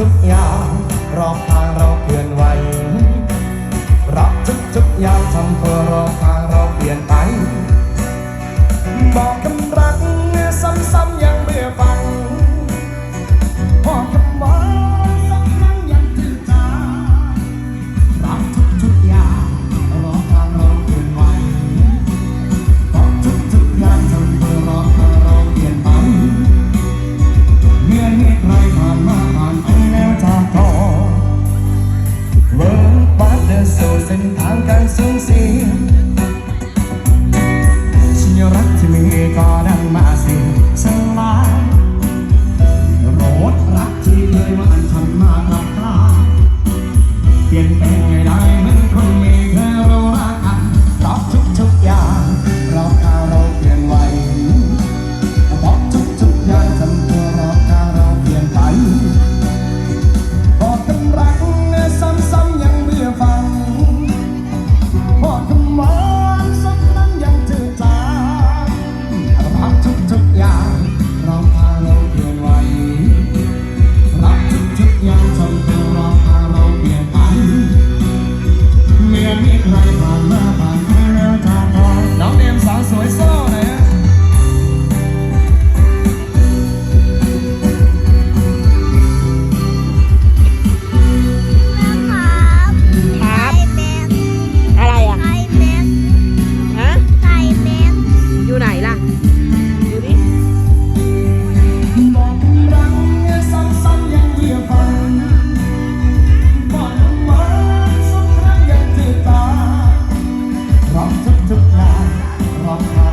ราะทุกอย่างรอบทางเราเปลี่ยนไหวเพราะทุกทุกๆอย่างทำเพื่อรอบทางเราเปลี่ยนไป บอกคำรักซ้ำๆยังเบื่อฟังบอกคำว่าสักครั้งยังจืดจางรักทุกๆอย่างรอทางเราเปลี่ยนไหวบอกทุกๆอย่างทำเพื่อรอทางเราเปลี่ยนไปเมื่อเหตุไรผ่านมาผ่านไป แล้ ทุกงานร้องไห้